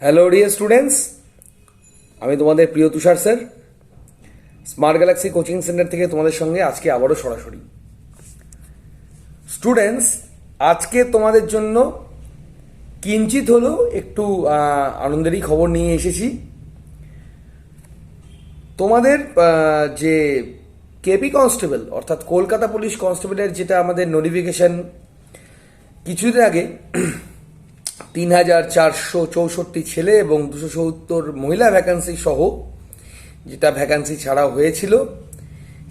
Hello dear students আমি তোমাদের প্রিয় Tushar sir smart galaxy coaching centre থেকে তোমাদের সঙ্গে আজকে আবারও সরাসরি। স্টুডেন্টস আজকে তোমাদের জন্য কিঞ্চিত হলেও একটু আনন্দেরই খবর নিয়ে এসেছি। তোমাদের যে কেপি কনস্টেবল অর্থাৎ কলকাতা পুলিশ কনস্টেবলের যেটা আমাদের নোটিফিকেশন কিছুদিন আগে তিন হাজার চারশো চৌষট্টি ছেলে এবং দুশো সত্তর মহিলা ভ্যাকান্সি সহ, যেটা ভ্যাকান্সি ছাড়া হয়েছিল,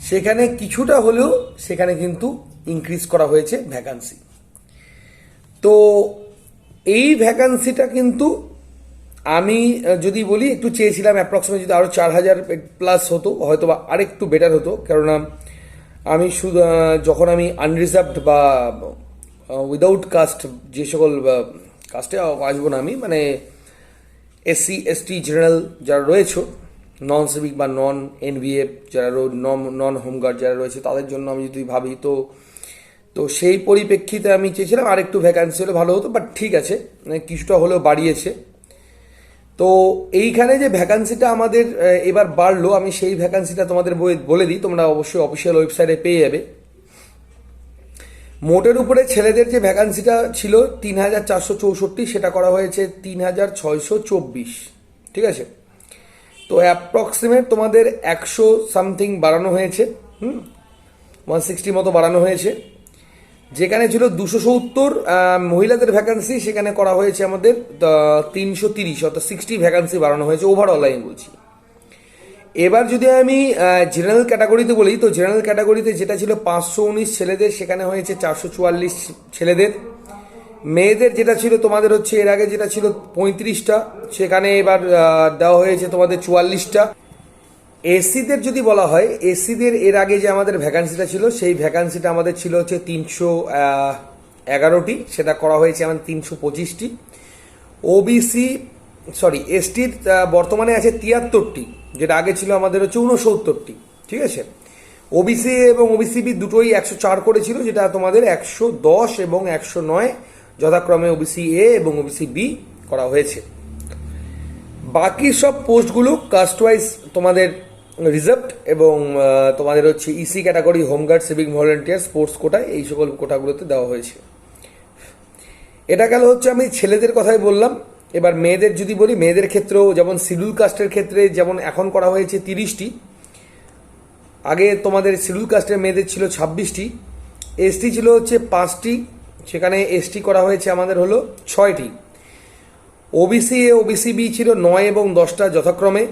সেখানে কিছুটা হলেও সেখানে কিন্তু ইনক্রিজ করা হয়েছে ভ্যাকান্সি তো এই ভ্যাকান্সিটা কিন্তু আমি যদি বলি, একটু চেয়েছিলাম অ্যাপ্রক্সিমেট যদি আরও চার হাজার প্লাস হতো হয়তো বা আরেকটু বেটার হতো, কেননা আমি শুধু যখন আমি আনরিজার্ভড বা উইদাউট কাস্ট যে সকল কাস্টে আসব না আমি মানে এসসি এসটি জেনারেল যারা রয়েছে নন সিভিক বা নন এনভিএফ যারা নন হোমগার্ড যারা রয়েছে, তাদের জন্য আমি যদি ভাবি, তো তো সেই পরিপ্রেক্ষিতে আমি চেয়েছিলাম আর একটু ভ্যাকান্সি হলে ভালো হতো বাট ঠিক আছে মানে কিছুটা হলেও বাড়িয়েছে। তো এইখানে যে ভ্যাকান্সিটা আমাদের এবার বাড়লো, আমি সেই ভ্যাকান্সিটা তোমাদের বলে দিই, তোমরা অবশ্যই অফিসিয়াল ওয়েবসাইটে পেয়ে যাবে। মোটের উপরে ছেলেদের যে ভ্যাকান্সিটা ছিল তিন হাজার চারশো চৌষট্টি, সেটা করা হয়েছে তিন হাজার ছয়শো চব্বিশ। ঠিক আছে? তো অ্যাপ্রক্সিমেট তোমাদের একশো সামথিং বাড়ানো হয়েছে, হুম? ওয়ান সিক্সটি মতো বাড়ানো হয়েছে। যেখানে ছিল দুশো সত্তর মহিলাদের ভ্যাকান্সি সেখানে করা হয়েছে আমাদের তিনশো তিরিশ, অর্থাৎ সিক্সটি ভ্যাকান্সি বাড়ানো হয়েছে ওভারঅল আমি বলছি। এবার যদি আমি জেনারেল ক্যাটাগরিতে বলি, তো জেনারেল ক্যাটাগরিতে যেটা ছিল পাঁচশো উনিশ ছেলেদের, সেখানে হয়েছে চারশো চুয়াল্লিশ ছেলেদের। মেয়েদের যেটা ছিল, তোমাদের হচ্ছে এর আগে যেটা ছিল পঁয়ত্রিশটা, সেখানে এবার দেওয়া হয়েছে তোমাদের চুয়াল্লিশটা। এসিদের যদি বলা হয়, এসিদের এর আগে যে আমাদের ভ্যাকান্সিটা ছিল, সেই ভ্যাকান্সিটা আমাদের ছিল হচ্ছে তিনশো এগারোটি, সেটা করা হয়েছে আমাদের তিনশো পঁচিশটি। ওবিসি সরি এসটির বর্তমানে আছে তিয়াত্তরটি, যেটা আগে ছিল আমাদের হচ্ছে উনসত্তরটি ঠিক আছে? ওবিসি এবং ওবিসিবি দুটোই একশো চার করেছিল, যেটা তোমাদের একশো দশ এবং একশো নয় যথাক্রমে ওবিসি এ এবং ওবিসি বি করা হয়েছে। বাকি সব পোস্টগুলো কাস্ট ওয়াইজ তোমাদের রিজার্ভড এবং তোমাদের হচ্ছে EC category home guard civic volunteer sports কোটায় এই সকল কোটাগুলোতে দেওয়া হয়েছে। এটা গেল হচ্ছে আমি ছেলেদের কথাই বললাম। এবার মেয়েদের যদি বলি, মেয়েদের ক্ষেত্রেও যেমন শিডিউল কাস্টের ক্ষেত্রে যেমন এখন করা হয়েছে তিরিশটি, আগে তোমাদের শিডিউল কাস্টের মেয়েদের ছিল ছাব্বিশটি, এসটি ছিল হচ্ছে পাঁচটি, সেখানে এসটি করা হয়েছে আমাদের হলো ছয়টি। ওবিসি এ ওবিসি বি ছিল নয় এবং দশটা যথাক্রমে।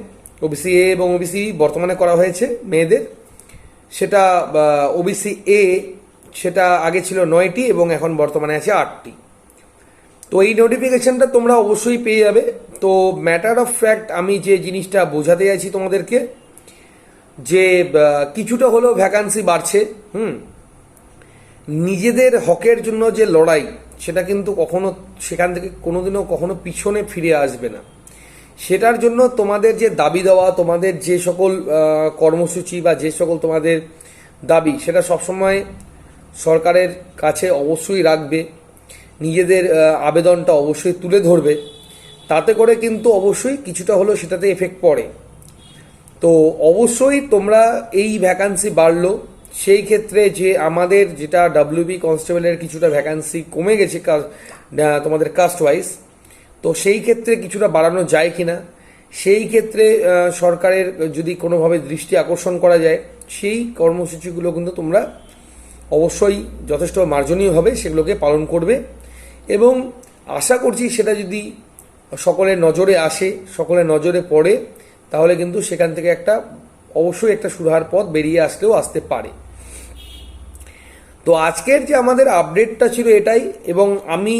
ওবিসি এ এবং ওবিসি বর্তমানে করা হয়েছে মেয়েদের। সেটা ওবিসি এ সেটা আগে ছিল নয়টি এবং এখন বর্তমানে আছে আটটি। তো এই নোটিফিকেশনটা তোমরা অবশ্যই পেয়ে যাবে। তো ম্যাটার অফ ফ্যাক্ট আমি যে জিনিসটা বোঝাতে চাইছি তোমাদেরকে, যে কিছুটা হলেও ভ্যাকান্সি বাড়ছে, হুম? নিজেদের হকের জন্য যে লড়াই, সেটা কিন্তু কখনো সেখান থেকে কোনোদিনও কখনো পিছনে ফিরে আসবে না। সেটার জন্য তোমাদের যে দাবি দেওয়া, তোমাদের যে সকল কর্মসূচি বা যে সকল তোমাদের দাবি, সেটা সবসময় সরকারের কাছে অবশ্যই রাখবে। নিজেদের আবেদনটা অবশ্যই তুলে ধরবে। তাতে করে কিন্তু অবশ্যই কিছুটা হলেও সেটাতে এফেক্ট পড়ে। তো অবশ্যই তোমরা এই ভ্যাকান্সি বাড়লো। সেই ক্ষেত্রে যে আমাদের যেটা ডাব্লিউবি কনস্টেবলের কিছুটা ভ্যাকান্সি কমে গেছে কা- তোমাদের কাস্ট ওয়াইজ তো সেই ক্ষেত্রে কিছুটা বাড়ানো যায় কিনা, সেই ক্ষেত্রে সরকারের যদি কোনোভাবে দৃষ্টি আকর্ষণ করা যায়, সেই কর্মসূচিগুলো কিন্তু তোমরা অবশ্যই যথেষ্ট মার্জনীয়ভাবে সেগুলোকে পালন করবে। এবং আশা করছি সেটা যদি সকলের নজরে আসে, সকলের নজরে পড়ে, তাহলে কিন্তু সেখান থেকে একটা, অবশ্যই একটা সুরাহার পথ বেরিয়ে আসলেও আসতে পারে। তো আজকের যে আমাদের আপডেটটা ছিল এটাই, এবং আমি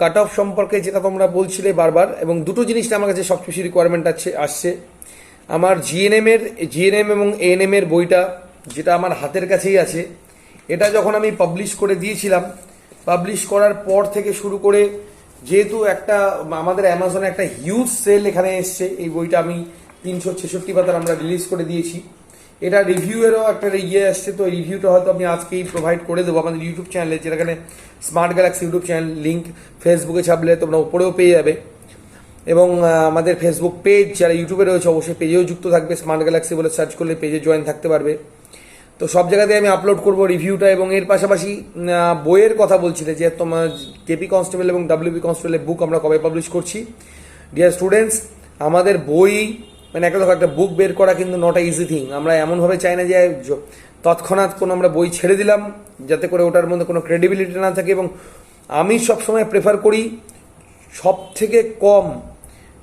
কাট অফ সম্পর্কে যেটা তোমরা বলছিলে বারবার, এবং দুটো জিনিসটা আমার কাছে সবচেয়ে বেশি রিকোয়ারমেন্ট আছে, আসছে। আমার জিএনএম এর জিএনএম এবং এএনএম এর বইটা, যেটা আমার হাতের কাছেই আছে, এটা যখন আমি পাবলিশ করে দিয়েছিলাম পাবলিশ করার পর থেকে শুরু করে, যেহেতু একটা, আমাদের অ্যামাজনে একটা হিউজ সেল এখানে এসছে, এই বইটা আমি তিনশো ছেষট্টি পাতার আমরা রিলিজ করে দিয়েছি। এটা রিভিউয়েরও একটা ইয়ে আসছে, তো রিভিউটা হয়তো আমি আজকেই প্রোভাইড করে দেবো আমাদের ইউটিউব চ্যানেলে যেখানে smart galaxy YouTube channel link ফেসবুকে ছাপলে তোমরা উপরেও পেয়ে যাবে। এবং আমাদের ফেসবুক পেজ যারা ইউটিউবে রয়েছে, অবশ্যই পেজেও যুক্ত থাকবে। স্মার্ট গ্যালাক্সি বলে সার্চ করলে পেজে জয়েন থাকতে পারবে। তো সব জায়গাতে আমি আপলোড করব রিভিউটা এবং এর পাশাপাশি বইয়ের কথা বলছিলে যে তোমার কেপি কনস্টেবল এবং ডাব্লিউপি কনস্টেবলের বুক আমরা কবে পাবলিশ করছি। ডিয়ার স্টুডেন্টস আমাদের বই মানে একটা দেখো, একটা বুক বের করা কিন্তু নট ইজি থিং আমরা এমনভাবে চাই না যে তৎক্ষণাৎ কোনো আমরা বই ছেড়ে দিলাম, যাতে করে ওটার মধ্যে কোনো ক্রেডিবিলিটি না থাকে এবং আমি সবসময় প্রেফার করি সব থেকে কম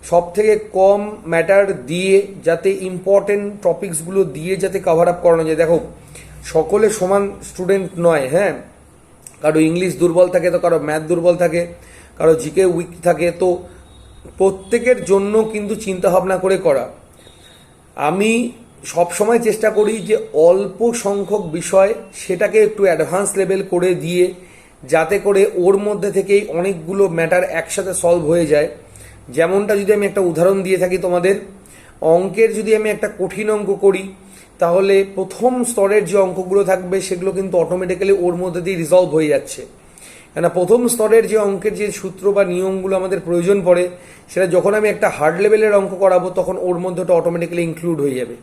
সব থেকে কম ম্যাটার দিয়ে যাতে ইম্পর্টেন্ট টপিকসগুলো দিয়ে যাতে কভার আপ করানো যায়। দেখো, সকলে সমান স্টুডেন্ট নয় হ্যাঁ? কারও ইংলিশ দুর্বল থাকে তো কারও ম্যাথ দুর্বল থাকে, কারও জিকে উইক থাকে, তো প্রত্যেকের জন্য কিন্তু চিন্তা ভাবনা করে করা। আমি সব সময় চেষ্টা করি যে অল্প সংখ্যক বিষয় সেটাকে একটু অ্যাডভান্স লেভেল করে দিয়ে, যাতে করে ওর মধ্যে থেকেই অনেকগুলো ম্যাটার একসাথে সলভ হয়ে যায়। যেমনটা যদি আমি একটা উদাহরণ দিয়ে থাকি তোমাদের, অঙ্কের যদি আমি একটা কঠিন অঙ্ক করি, তাহলে প্রথম স্তরের যে অঙ্কগুলো থাকবে, সেগুলো কিন্তু অটোমেটিক্যালি ওর মধ্যে দিয়ে রিজলভ হয়ে যাচ্ছে। কেন প্রথম স্তরের যে অঙ্কের যে সূত্র বা নিয়মগুলো আমাদের প্রয়োজন পড়ে, সেটা যখন আমি একটা হার্ড লেভেলের অঙ্ক করাবো, তখন ওর মধ্যে ওটা অটোমেটিক্যালি ইনক্লুড হয়ে যাবে।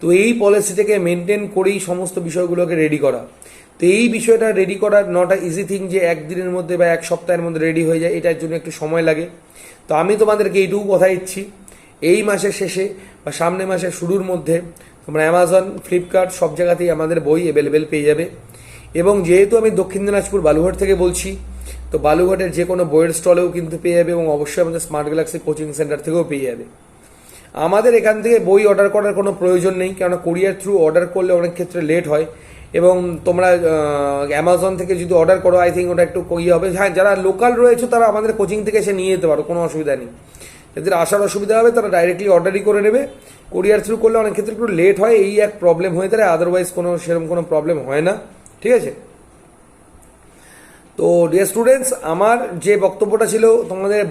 তো এই পলিসিটাকে মেনটেন করেই সমস্ত বিষয়গুলোকে রেডি করা। তো এই বিষয়টা রেডি করা নট ইজি থিং যে একদিনের মধ্যে বা এক সপ্তাহের মধ্যে রেডি হয়ে যায়, এটার জন্য একটু সময় লাগে। তো আমি তোমাদেরকে এইটুকু কথা দিচ্ছি। এই মাসের শেষে বা সামনে মাসের শুরুর মধ্যে তোমরা অ্যামাজন ফ্লিপকার্ট সব জায়গাতেই আমাদের বই অ্যাভেলেবেল পেয়ে যাবে। এবং যেহেতু আমি দক্ষিণ দিনাজপুর বালুঘাট থেকে বলছি, তো বালুঘাটের যে কোনো বইয়ের স্টলেও কিন্তু পেয়ে যাবে এবং অবশ্যই আমাদের স্মার্ট গ্যালাক্সি কোচিং সেন্টার থেকেও পেয়ে যাবে। আমাদের এখান থেকে বই অর্ডার করার কোনো প্রয়োজন নেই, কেননা কোরিয়ার থ্রু অর্ডার করলে অনেক ক্ষেত্রে লেট হয়। এবং তোমরা অ্যামাজন থেকে যদি অর্ডার করো আই থিঙ্ক ওটা একটু ইয়ে হবে। হ্যাঁ যারা লোকাল রয়েছে, তারা আমাদের কোচিং থেকে এসে নিয়ে যেতে পারো, কোনো অসুবিধা নেই। যাদের আসার অসুবিধা হবে, তারা ডাইরেক্টলি অর্ডারই করে নেবে। কোরিয়ার থ্রু করলে অনেক ক্ষেত্রে একটু লেট হয়, এই এক প্রবলেম হয়ে দাঁড়ায় আদারওয়াইজ কোনো সেরকম কোনো প্রবলেম হয় না। ঠিক আছে? তো ডিয়ার স্টুডেন্টস আমার যে বক্তব্যটা ছিল তোমাদের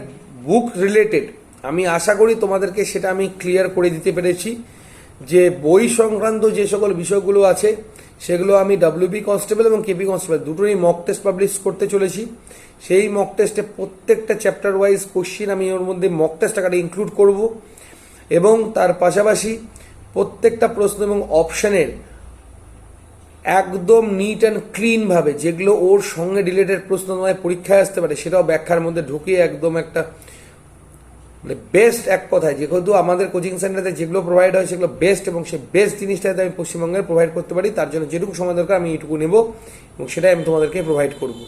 বুক রিলেটেড আমি আশা করি তোমাদেরকে সেটা আমি ক্লিয়ার করে দিতে পেরেছি। যে বই সংক্রান্ত যে সকল বিষয়গুলো আছে, সেগুলো আমি ডাব্লিউবি কনস্টেবল এবং কেপি কনস্টেবল দুটোরই মক টেস্ট পাবলিশ করতে চলেছি। সেই মক টেস্টে প্রত্যেকটা চ্যাপ্টার ওয়াইজ কোশ্চিন আমি ওর মধ্যে মক টেস্ট আকারে ইনক্লুড করব এবং তার পাশাপাশি প্রত্যেকটা প্রশ্ন এবং অপশানের একদম নিট অ্যান্ড ক্লিনভাবে যেগুলো ওর সঙ্গে রিলেটেড প্রশ্ন তোমায় পরীক্ষায় আসতে পারে, সেটাও ব্যাখ্যার মধ্যে ঢুকিয়ে একদম একটা মানে বেস্ট এক কথায়, যেহেতু আমাদের কোচিং সেন্টারে যেগুলো প্রোভাইড হয় সেগুলো বেস্ট এবং সেই বেস্ট জিনিসটা আমি পশ্চিমবঙ্গে প্রোভাইড করতে পারি, তার জন্য যেটুকু সময় দরকার আমি এইটুকু নেব এবং সেটাই আমি তোমাদেরকে প্রোভাইড করব।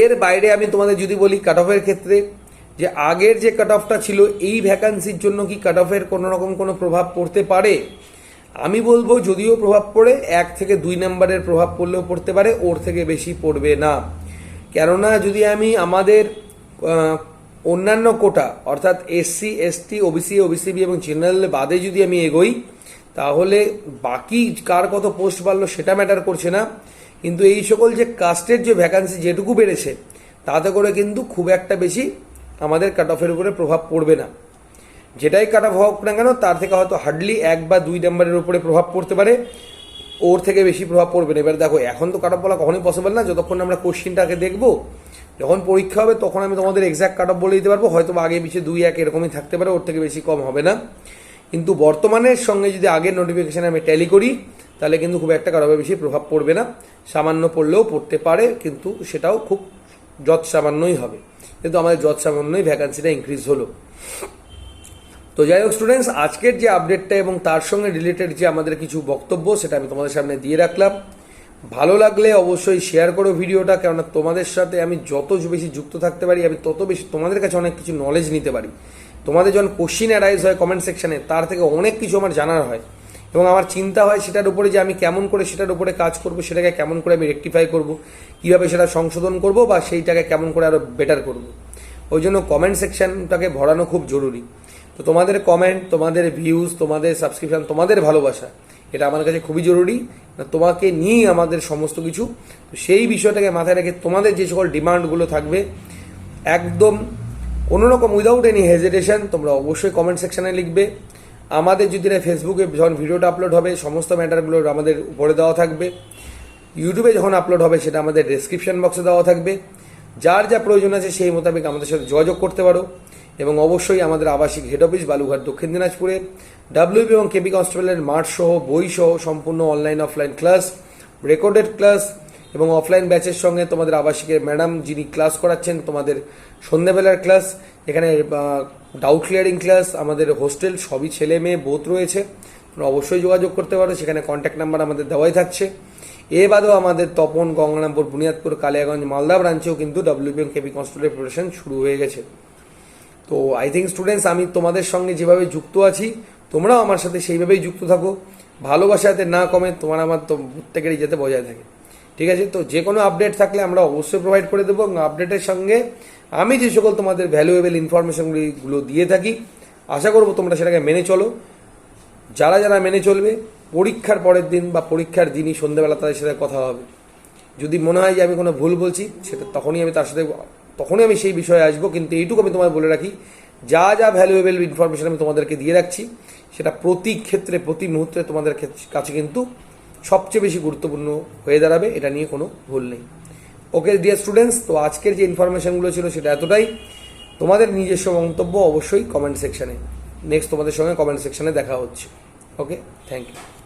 এর বাইরে আমি তোমাদের যদি বলি কাট অফের ক্ষেত্রে, যে আগের যে কাট অফটা ছিল, এই ভ্যাকান্সির জন্য কি কাট অফের কোনো রকম কোনো প্রভাব পড়তে পারে? আমি বলব যদিও প্রভাব পড়ে, এক থেকে দুই নম্বরের প্রভাব পড়লেও পড়তে পারে, ওর থেকে বেশি পড়বে না। কেননা যদি আমি আমাদের অন্যান্য কোটা, অর্থাৎ SC ST OBC OBC B এবং জেনারেল বাদে যদি আমি এগোই, তাহলে বাকি কার কত পোস্ট বাড়লো সেটা ম্যাটার করছে না। কিন্তু এই সকল যে কাস্টের যে ভ্যাকান্সি যেটুকু বেড়েছে, তাতে করে কিন্তু খুব একটা বেশি আমাদের কাট অফের উপরে প্রভাব পড়বে না। যেটাই কাট অফ হোক না কেন, তার থেকে হয়তো হার্ডলি এক বা দুই নাম্বারের উপরে প্রভাব পড়তে পারে। ওর থেকে বেশি প্রভাব পড়বে না। এবার দেখো, এখন তো কাট অফ বলা কখনোই পসিবল না। যতক্ষণ আমরা কোশ্চিনটাকে দেখব যখন পরীক্ষা হবে, তখন আমি তোমাদের এক্সাক্ট কাট অফ বলে দিতে পারব। হয়তো আগে পিছিয়ে দুই এক এরকমই থাকতে পারে, ওর থেকে বেশি কম হবে না। কিন্তু বর্তমানের সঙ্গে যদি আগের নোটিফিকেশানে আমি ট্যালি করি, তাহলে কিন্তু খুব একটা কারও বেশি প্রভাব পড়বে না। সামান্য পড়লেও পড়তে পারে, কিন্তু সেটাও খুব যৎ সামান্যই হবে। কিন্তু আমাদের যৎ সামান্যই ভ্যাকান্সিটা ইনক্রিজ হলো। তো যাই হোক স্টুডেন্টস আজকের যে আপডেটটা এবং তার সঙ্গে রিলেটেড যে আমাদের কিছু বক্তব্য, সেটা আমি তোমাদের সামনে দিয়ে রাখলাম। ভালো লাগলে অবশ্যই শেয়ার করো ভিডিওটা, কেননা তোমাদের সাথে আমি যত বেশি যুক্ত থাকতে পারি, আমি তত বেশি তোমাদের কাছে অনেক কিছু নলেজ নিতে পারি। তোমাদের যখন কোশ্চিন অ্যারাইজ হয় কমেন্ট সেকশানে তার থেকে অনেক কিছু আমার জানার হয়। এবং আমার চিন্তা হয় সেটার উপরে যে আমি কেমন করে সেটার উপরে কাজ করব, সেটাকে কেমন করে আমি রেকটিফাই করব, কীভাবে সেটা সংশোধন করব বা সেইটাকে কেমন করে আরও বেটার করব। ওই জন্য কমেন্ট সেকশনটাকে ভরানো খুব জরুরি। তো তোমাদের কমেন্ট তোমাদের ভিউজ তোমাদের সাবস্ক্রিপশন তোমাদের ভালোবাসা, এটা আমার কাছে খুবই জরুরি। তোমাকে নিয়েই আমাদের সমস্ত কিছু। তো সেই বিষয়টাকে মাথায় রেখে তোমাদের যে সকল ডিমান্ডগুলো থাকবে, একদম কোনোরকম উইদাউট এনি হেজিটেশন তোমরা অবশ্যই কমেন্ট সেকশানে লিখবে। আমাদের যদি না ফেসবুকে যখন ভিডিওটা আপলোড হবে, সমস্ত ম্যাটারগুলো আমাদের উপরে দেওয়া থাকবে। ইউটিউবে যখন আপলোড হবে, সেটা আমাদের ডেসক্রিপশন বক্সে দেওয়া থাকবে। যার যা প্রয়োজন আছে, সেই মোতাবেক আমাদের সাথে যোগাযোগ করতে পারো। এবং অবশ্যই আমাদের আবাসিক হেড অফিস বালুঘাট দক্ষিণ দিনাজপুরে। ডাব্লিউবি এবং কেপি কনস্টেবলের মাঠ সহ বই সহ সম্পূর্ণ online offline class recorded class এবং অফলাইন ব্যাচের সঙ্গে তোমাদের আবাসিকের ম্যাডাম যিনি ক্লাস করাচ্ছেন, তোমাদের সন্ধ্যেবেলার ক্লাস এখানে ডাউট ক্লিয়ারিং ক্লাস আমাদের হোস্টেল সবই ছেলে মেয়ে বোধ রয়েছে। তোমরা অবশ্যই যোগাযোগ করতে পারো, সেখানে কন্ট্যাক্ট নাম্বার আমাদের দেওয়াই থাকছে। এ বাদেও আমাদের তপন, গঙ্গারামপুর, বুনিয়াদপুর, কালিয়াগঞ্জ, মালদা ব্রাঞ্চেও কিন্তু ডাব্লিউপি কেপি কনস্টেবলের প্রিপারেশন শুরু হয়ে গেছে। তো আই থিঙ্ক স্টুডেন্টস আমি তোমাদের সঙ্গে যেভাবে যুক্ত আছি, তোমরাও আমার সাথে সেইভাবেই যুক্ত থাকো। ভালোবাসা যাতে না কমে তোমার আমার তো প্রত্যেকেরই যাতে বজায় থাকে। ঠিক আছে? তো যে কোনো আপডেট থাকলে আমরা অবশ্যই প্রোভাইড করে দেবো এবং আপডেটের সঙ্গে আমি যে সকল তোমাদের ভ্যালুয়েবল ইনফরমেশনগুলিগুলো দিয়ে থাকি, আশা করব তোমরা সেটাকে মেনে চলো। যারা যারা মেনে চলবে, পরীক্ষার পরের দিন বা পরীক্ষার দিনই সন্ধ্যেবেলা তাদের সাথে কথা হবে। যদি মনে হয় যে আমি কোনো ভুল বলছি, সেটা তখনই আমি তার সাথে তখনই আমি সেই বিষয়ে আসব, কিন্তু এইটুকু আমি তোমায় বলে রাখি, যা যা ভ্যালুয়েবল ইনফরমেশন আমি তোমাদেরকে দিয়ে রাখছি, সেটা প্রতি ক্ষেত্রে, প্রতি মুহূর্তে তোমাদের কাছে কিন্তু সবচেয়ে বেশি গুরুত্বপূর্ণ হয়ে দাঁড়াবে, এটা নিয়ে কোনো ভুল নেই। ওকে ডিয়ার স্টুডেন্টস তো আজকের যে ইনফরমেশনগুলো ছিল সেটা এতটাই। তোমাদের নিজস্ব মন্তব্য অবশ্যই কমেন্ট সেকশানে নেক্সট তোমাদের সঙ্গে কমেন্ট সেকশানে দেখা হচ্ছে। Okay thank you